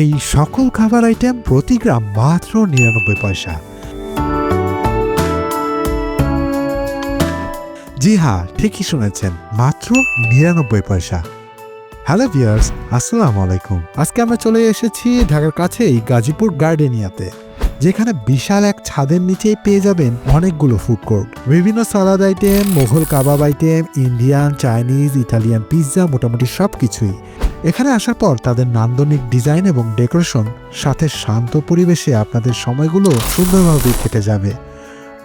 এই সকল খাবার আইটেম প্রতি গ্রাম মাত্র নিরানব্বই পয়সা। জি হ্যাঁ ঠিকই শুনেছেন, মাত্র নিরানব্বই পয়সা। হ্যালো ভিয়ার্স আসসালামু আলাইকুম। আজকে আমরা চলে এসেছি ঢাকার কাছেই গাজীপুর গার্ডেনিয়াতে, যেখানে বিশাল এক ছাদের নিচেই পেয়ে যাবেন অনেকগুলো ফুড কোর্ট বিভিন্ন সালাদ আইটেম মোঘল কাবাব item Indian Chinese Italian pizza মোটামুটি সব কিছুই এখানে আসার পর তাদের নান্দনিক ডিজাইন এবং ডেকোরেশন সাথে শান্ত পরিবেশে আপনাদের সময়গুলো সুন্দরভাবে কেটে যাবে।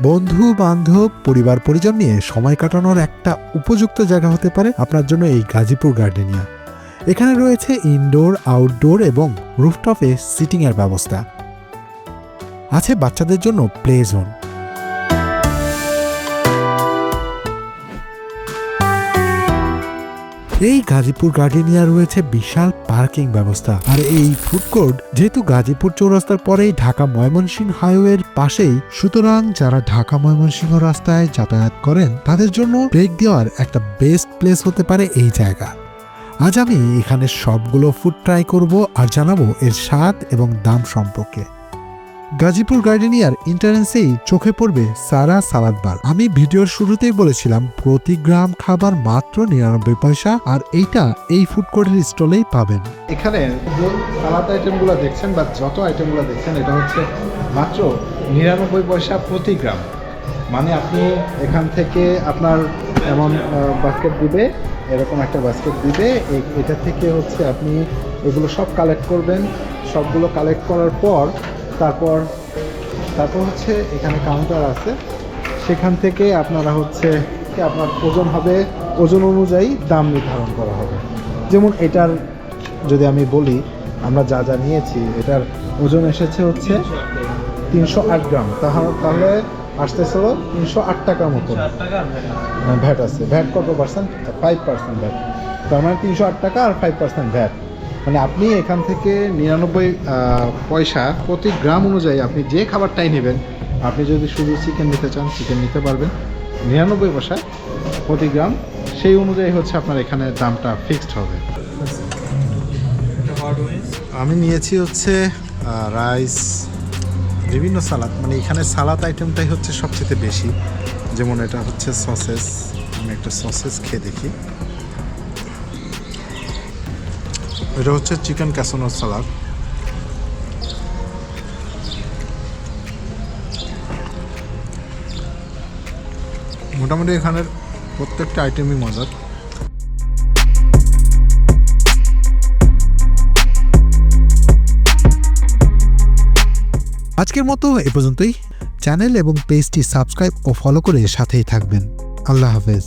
বন্ধু, বান্ধব, পরিবার, পরিজন নিয়ে সময় কাটানোর একটা উপযুক্ত জায়গা হতে পারে আপনার জন্য এই গাজীপুর গার্ডেনিয়া। এখানে রয়েছে ইনডোর আউটডোর এবং রুফটপে সিটিংয়ের ব্যবস্থা। আছে বাচ্চাদের জন্য প্লে জোন এই গাজীপুর গার্ডেনিয়া রয়েছে বিশাল পার্কিং ব্যবস্থা। আর এই ফুড কোর্ট যেহেতু গাজীপুর চৌরাস্তার পরেই ঢাকা ময়মনসিংহ হাইওয়ের পাশেই, সুতরাং যারা ঢাকা ময়মনসিংহ রাস্তায় যাতায়াত করেন, তাদের জন্য ব্রেক দেওয়ার একটা বেস্ট প্লেস হতে পারে এই জায়গা। আজ আমি এখানে সবগুলো ফুড ট্রাই করব আর জানাব এর স্বাদ এবং দাম সম্পর্কে। গাজীপুর গার্ডেনিয়ার ইন্টারেন্সেই চোখে পড়বে সারা সালাদ বার। আমি ভিডিওর শুরুতেই বলেছিলাম, প্রতি গ্রাম খাবার মাত্র নিরানব্বই পয়সা আর এইটা এই ফুড কোর্টের স্টলেই পাবেন। এখানে সালাদ আইটেমগুলো দেখছেন বা যত আইটেমগুলো দেখছেন, এটা হচ্ছে মাত্র নিরানব্বই পয়সা প্রতি গ্রাম। মানে আপনি এখান থেকে আপনার এমন বাস্কেট দিবে, এরকম একটা বাস্কেট দিবে এটা থেকে হচ্ছে আপনি এগুলো সব কালেক্ট করবেন। সবগুলো কালেক্ট করার পর তারপর তারপর হচ্ছে এখানে কাউন্টার আছে। সেখান থেকে আপনারা হচ্ছে, আপনার ওজন হবে, ওজন অনুযায়ী দাম নির্ধারণ করা হবে। যেমন এটার যদি আমি বলি, আমরা যা যা নিয়েছি, এটার ওজন এসেছে হচ্ছে তিনশো আট গ্রাম। তাহলে আসতেছিল তিনশো আট টাকার মতো ভ্যাট আছে। ভ্যাট কত পার্সেন্ট ফাইভ পার্সেন্ট ভ্যাট। তার মানে তিনশো আট টাকা আর ফাইভ পার্সেন্ট ভ্যাট। মানে আপনি এখান থেকে নিরানব্বই পয়সা প্রতি গ্রাম অনুযায়ী আপনি যে খাবারটাই নেবেন, আপনি যদি শুধু চিকেন নিতে চান, চিকেন নিতে পারবেন। নিরানব্বই পয়সা প্রতি গ্রাম, সেই অনুযায়ী হচ্ছে আপনার এখানে দামটা ফিক্সড হবে। আমি নিয়েছি হচ্ছে রাইস বিভিন্ন সালাদ মানে এখানে সালাদ আইটেমটাই হচ্ছে সবচেয়ে বেশি। যেমন এটা হচ্ছে সসেস আমি একটা সসেস খেয়ে দেখি। এটা হচ্ছে চিকেন ক্যাসোনো সালাদ। মোটামুটি এখানের প্রত্যেকটা আইটেমই মজার। আজকের মতো এ পর্যন্তই। চ্যানেল এবং পেজটি সাবস্ক্রাইব ও ফলো করে সাথেই থাকবেন। আল্লাহ হাফেজ।